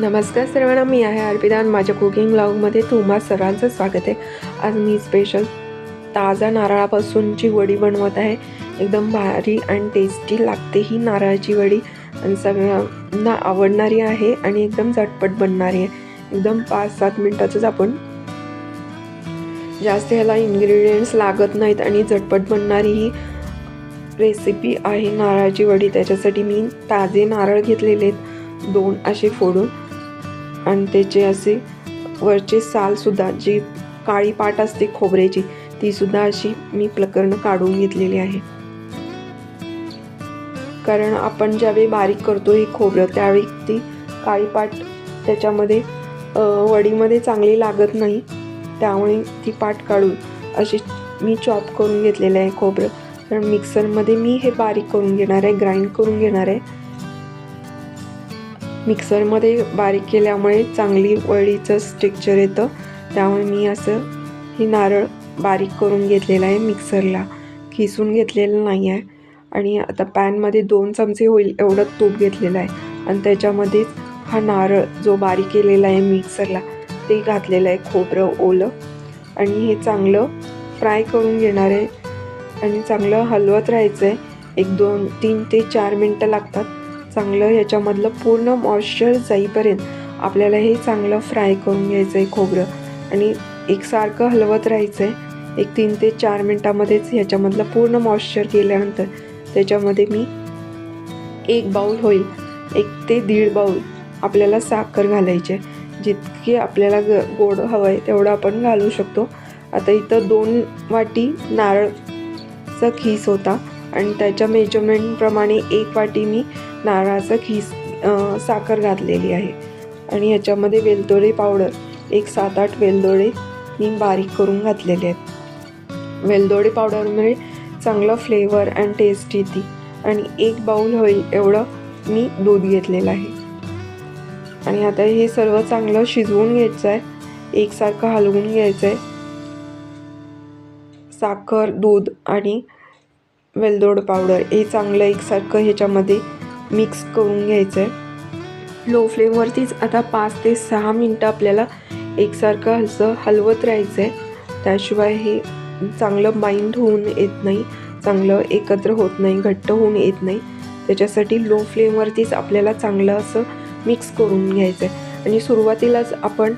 नमस्कार सर्वांना मी आहे अर्पिता माझ्या कुकिंग ब्लॉगमध्ये तुम्हा सर्वांचं स्वागत आहे. आज मी स्पेशल ताजा नारळापासूनची वडी बनवत आहे. एकदम भारी आणि टेस्टी लागते ही नारळाची वडी. आणि सगळ्यांना आवडणारी आहे आणि एकदम झटपट बनणारी आहे. एकदम पाच सात मिनटाचंच आपण जास्त ह्याला इन्ग्रेडियंट्स लागत नाहीत आणि झटपट बनणारी ही रेसिपी आहे नारळाची वडी. त्याच्यासाठी मी ताजे नारळ घेतलेले आहेत. दोन असे फोडून. आणि त्याचे असे वरचे सालसुद्धा जी काळी पाट असते खोबऱ्याची तीसुद्धा अशी मी प्रकरणं काढून घेतलेली आहे. कारण आपण ज्यावेळी बारीक करतो हे खोबरं त्यावेळी ती काळी पाट त्याच्यामध्ये वडीमध्ये चांगली लागत नाही. त्यामुळे ती पाट काढून अशी मी चॉप करून घेतलेलं आहे खोबरं. कारण मिक्सरमध्ये मी हे बारीक करून घेणार आहे ग्राइंड करून घेणार आहे. मिक्सरमध्ये बारीक केल्यामुळे चांगली वडीचं स्ट्रिक्चर येतं. त्यामुळे मी असं ही नारळ बारीक करून घेतलेलं आहे मिक्सरला. खिसून घेतलेलं नाही आहे. आणि आता पॅनमध्ये दोन चमचे होईल एवढं तूप घेतलेलं आहे. आणि त्याच्यामध्येच हा नारळ जो बारीक केलेला आहे मिक्सरला ते घातलेलं आहे खोबरं ओलं. आणि हे चांगलं फ्राय करून घेणार आहे. आणि चांगलं हलवत राहायचं आहे. एक दोन तीन ते चार मिनटं लागतात. चांगलं ह्याच्यामधलं पूर्ण मॉइश्चर जाईपर्यंत आपल्याला हे चांगलं फ्राय करून घ्यायचं आहे खोबरं. आणि एकसारखं हलवत राहायचं आहे एक तीन ते चार मिनटामध्येच ह्याच्यामधलं पूर्ण मॉइश्चर गेल्यानंतर त्याच्यामध्ये मी एक बाऊल होईल. एक ते दीड बाऊल आपल्याला साखर घालायची आहे. जितकी आपल्याला ग गोड हवं आहे तेवढं आपण घालू शकतो. आता इथं दोन वाटी नारळचा खीस होता. आणि त्याच्या मेजरमेंटप्रमाणे एक वाटी मी नारळाचा खीस साखर घातलेली आहे. आणि याच्यामध्ये वेलदोडे पावडर एक सात आठ वेलदोडे मी बारीक करून घातलेले आहेत. वेलदोडे पावडरमुळे चांगलं फ्लेवर अँड टेस्ट येते. आणि एक बाऊल होईल एवढं मी दूध घेतलेलं आहे. आणि आता हे सर्व चांगलं शिजवून घ्यायचं आहे एकसारखं हलवून घ्यायचं आहे साखर दूध आणि वेलदोड पावडर हे चांगलं एकसारखं ह्याच्यामध्ये मिक्स करून घ्यायचं आहे लो फ्लेमवरतीच आता पाच ते सहा मिनटं आपल्याला एकसारखं असं हलवत राहायचं आहे त्याशिवाय हे चांगलं माइंड होऊन येत नाही चांगलं एकत्र होत नाही घट्ट होऊन येत नाही. त्याच्यासाठी लो फ्लेमवरतीच आपल्याला चांगलं असं मिक्स करून घ्यायचं आहे आणि सुरुवातीलाच आपण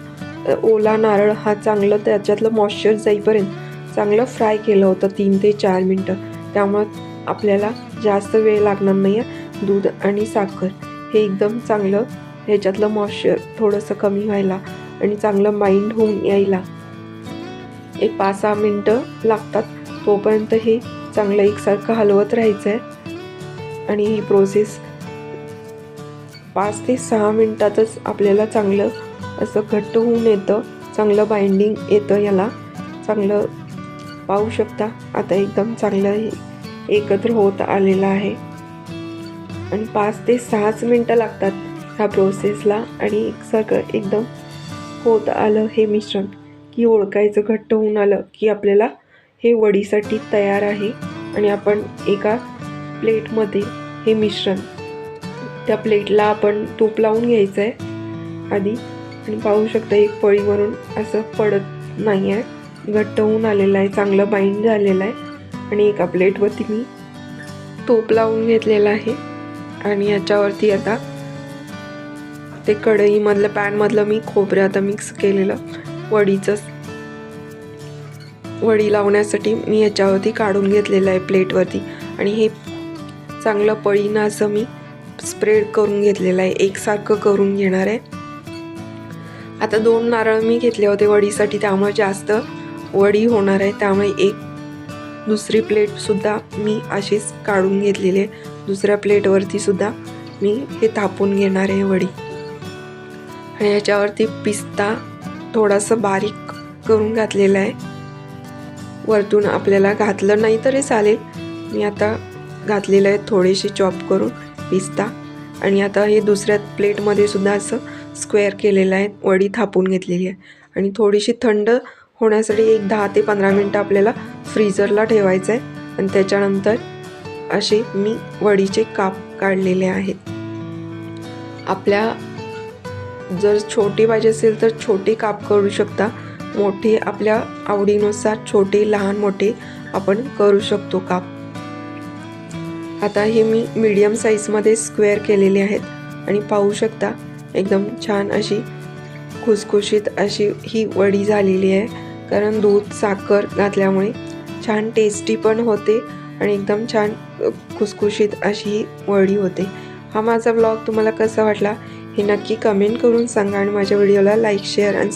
ओला नारळ हा चांगलं त्याच्यातलं मॉइश्चर जाईपर्यंत चांगलं फ्राय केलं होतं तीन ते चार मिनटं. त्यामुळं आपल्याला जास्त वेळ लागणार नाही आहे दूध आणि साखर हे एकदम चांगलं ह्याच्यातलं मॉइश्चर थोडंसं कमी व्हायला आणि चांगलं माइंड होऊन यायला. एक पाच सहा मिनटं लागतात तोपर्यंत हे चांगलं एकसारखं हलवत राहायचं आहे आणि ही प्रोसेस पाच ते सहा मिनटातच आपल्याला चांगलं असं घट्ट होऊन येतं चांगलं बाइंडिंग येतं याला. चांगलं पाहू शकता आता एकदम चांगलं एकत्र होत आलेलं आहे. आणि पाच ते सहाच मिनटं लागतात ह्या प्रोसेसला आणि एकसारखं एकदम होत आलं हे मिश्रण. की ओळखायचं घट्ट होऊन आलं की आपल्याला हे वडीसाठी तयार आहे आणि आपण एका प्लेटमध्ये हे मिश्रण त्या प्लेटला आपण तूप लावून घ्यायचं आहे आधी. आणि पाहू शकता एक पळीवरून असं पडत नाही आहे. घट्ट होऊन आलेलं आहे चांगलं बाइंड झालेलं आहे. आणि एका प्लेटवरती मी तूप लावून घेतलेलं आहे. आणि याच्यावरती आता ते कढईमधलं पॅनमधलं मी खोबरं आता मिक्स केलेलं. वडीचं वडी लावण्यासाठी मी याच्यावरती काढून घेतलेलं आहे प्लेटवरती. आणि हे चांगलं पळीनं असं मी स्प्रेड करून घेतलेलं आहे. एकसारखं करून घेणार आहे. आता दोन नारळ मी घेतले होते वडीसाठी त्यामुळे जास्त वडी होणार आहे. त्यामुळे एक दुसरी प्लेटसुद्धा मी अशीच काढून घेतलेली आहे. दुसऱ्या प्लेटवरती सुद्धा मी हे थापून घेणार आहे वडी. आणि याच्यावरती पिस्ता थोडासा बारीक करून घातलेला आहे. वरतून आपल्याला घातलं नाही तरी चालेल. मी आता घातलेलं आहे थोडीशी चॉप करून पिस्ता. आणि आता हे दुसऱ्या प्लेटमध्ये सुद्धा असं स्क्वेअर केलेलं आहे. वडी थापून घेतलेली आहे. आणि थोडीशी थंड होण्यासाठी एक दहा ते पंधरा मिनटं आपल्याला फ्रीजरला ठेवायचं आहे. आणि त्याच्यानंतर असे मी वडीचे काप काढलेले आहेत. आपल्या जर छोटी पाहिजे असेल तर छोटे काप करू शकता. मोठे आपल्या आवडीनुसार छोटे लहान मोठे आपण करू शकतो काप. आता हे मी मीडियम साईजमध्ये स्क्वेअर केलेले आहेत. आणि पाहू शकता एकदम छान अशी खुसखुशीत अशी ही वडी झालेली आहे. कारण दूध साखर घातल्यामुळे छान टेस्टी पण होते. आणि एकदम छान खुसखुशीत अशी ही वडी होते. हा माझा ब्लॉग तुम्हाला कसा वाटला हे नक्की कमेंट करून सांगा आणि माझ्या व्हिडिओला लाईक शेअर आणि